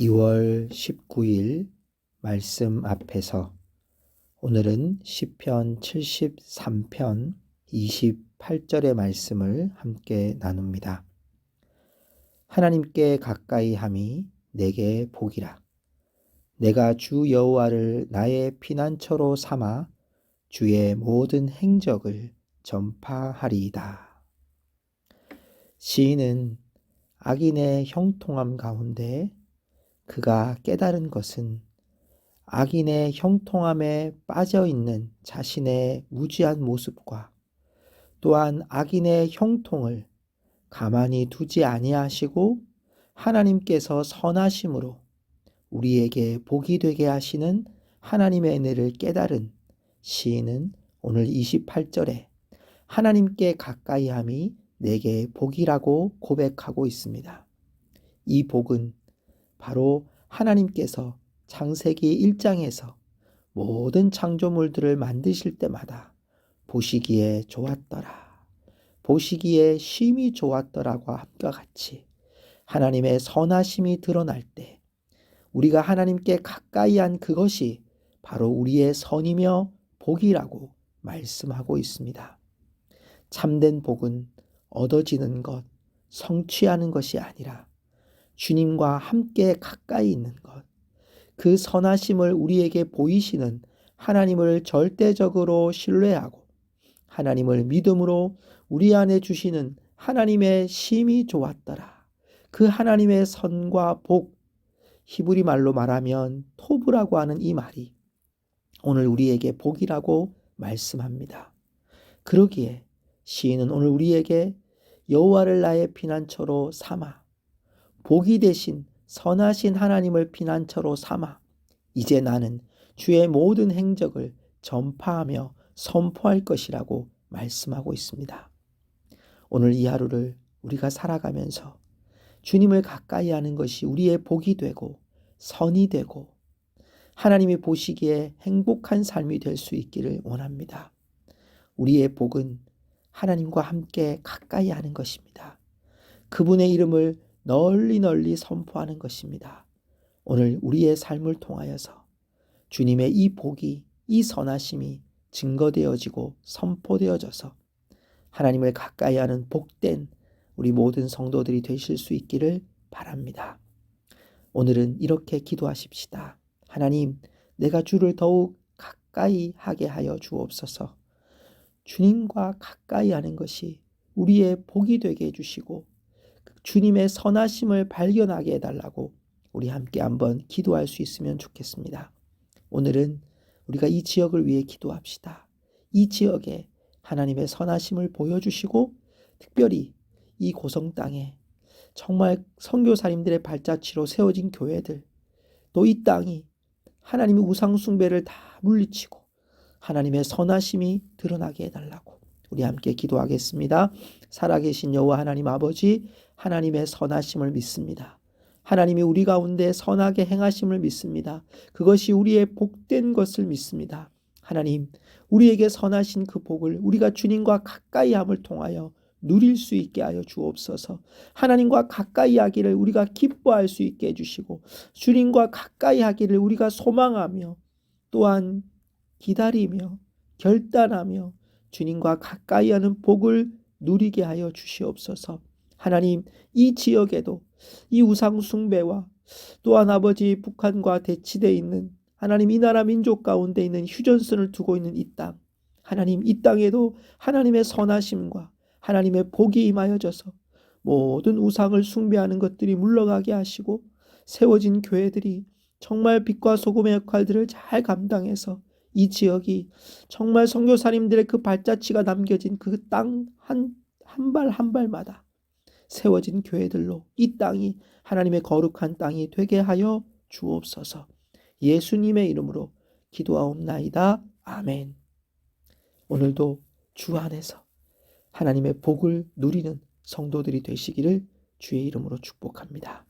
2월 19일 말씀 앞에서 오늘은 시편 73편 28절의 말씀을 함께 나눕니다. 하나님께 가까이 함이 내게 복이라. 내가 주 여호와를 나의 피난처로 삼아 주의 모든 행적을 전파하리이다. 시인은 악인의 형통함 가운데 그가 깨달은 것은 악인의 형통함에 빠져 있는 자신의 무지한 모습과 또한 악인의 형통을 가만히 두지 아니하시고 하나님께서 선하심으로 우리에게 복이 되게 하시는 하나님의 은혜를 깨달은 시인은 오늘 28절에 하나님께 가까이 함이 내게 복이라고 고백하고 있습니다. 이 복은 바로 하나님께서 창세기 1장에서 모든 창조물들을 만드실 때마다 보시기에 좋았더라. 보시기에 심히 좋았더라고 함과 같이 하나님의 선하심이 드러날 때 우리가 하나님께 가까이 한 그것이 바로 우리의 선이며 복이라고 말씀하고 있습니다. 참된 복은 얻어지는 것, 성취하는 것이 아니라 주님과 함께 가까이 있는 것, 그 선하심을 우리에게 보이시는 하나님을 절대적으로 신뢰하고 하나님을 믿음으로 우리 안에 주시는 하나님의 심이 좋았더라. 그 하나님의 선과 복, 히브리 말로 말하면 토브라고 하는 이 말이 오늘 우리에게 복이라고 말씀합니다. 그러기에 시인은 오늘 우리에게 여호와를 나의 피난처로 삼아 복이 되신 선하신 하나님을 피난처로 삼아 이제 나는 주의 모든 행적을 전파하며 선포할 것이라고 말씀하고 있습니다. 오늘 이 하루를 우리가 살아가면서 주님을 가까이 하는 것이 우리의 복이 되고 선이 되고 하나님이 보시기에 행복한 삶이 될 수 있기를 원합니다. 우리의 복은 하나님과 함께 가까이 하는 것입니다. 그분의 이름을 널리 널리 선포하는 것입니다. 오늘 우리의 삶을 통하여서 주님의 이 복이, 이 선하심이 증거되어지고 선포되어져서 하나님을 가까이 하는 복된 우리 모든 성도들이 되실 수 있기를 바랍니다. 오늘은 이렇게 기도하십시다. 하나님, 내가 주를 더욱 가까이 하게 하여 주옵소서. 주님과 가까이 하는 것이 우리의 복이 되게 해주시고 주님의 선하심을 발견하게 해달라고 우리 함께 한번 기도할 수 있으면 좋겠습니다. 오늘은 우리가 이 지역을 위해 기도합시다. 이 지역에 하나님의 선하심을 보여주시고 특별히 이 고성 땅에 정말 선교사님들의 발자취로 세워진 교회들 또 이 땅이 하나님의 우상 숭배를 다 물리치고 하나님의 선하심이 드러나게 해달라고 우리 함께 기도하겠습니다. 살아계신 여호와 하나님 아버지 하나님의 선하심을 믿습니다. 하나님이 우리 가운데 선하게 행하심을 믿습니다. 그것이 우리의 복된 것을 믿습니다. 하나님, 우리에게 선하신 그 복을 우리가 주님과 가까이 함을 통하여 누릴 수 있게 하여 주옵소서. 하나님과 가까이 하기를 우리가 기뻐할 수 있게 해주시고, 주님과 가까이 하기를 우리가 소망하며, 또한 기다리며, 결단하며, 주님과 가까이 하는 복을 누리게 하여 주시옵소서. 하나님, 이 지역에도 이 우상 숭배와 또한 아버지 북한과 대치되어 있는 하나님 이 나라 민족 가운데 있는 휴전선을 두고 있는 이 땅, 하나님 이 땅에도 하나님의 선하심과 하나님의 복이 임하여져서 모든 우상을 숭배하는 것들이 물러가게 하시고 세워진 교회들이 정말 빛과 소금의 역할들을 잘 감당해서 이 지역이 정말 선교사님들의 그 발자취가 남겨진 그 땅 한 한 발 한 발마다 세워진 교회들로 이 땅이 하나님의 거룩한 땅이 되게 하여 주옵소서. 예수님의 이름으로 기도하옵나이다. 아멘. 오늘도 주 안에서 하나님의 복을 누리는 성도들이 되시기를 주의 이름으로 축복합니다.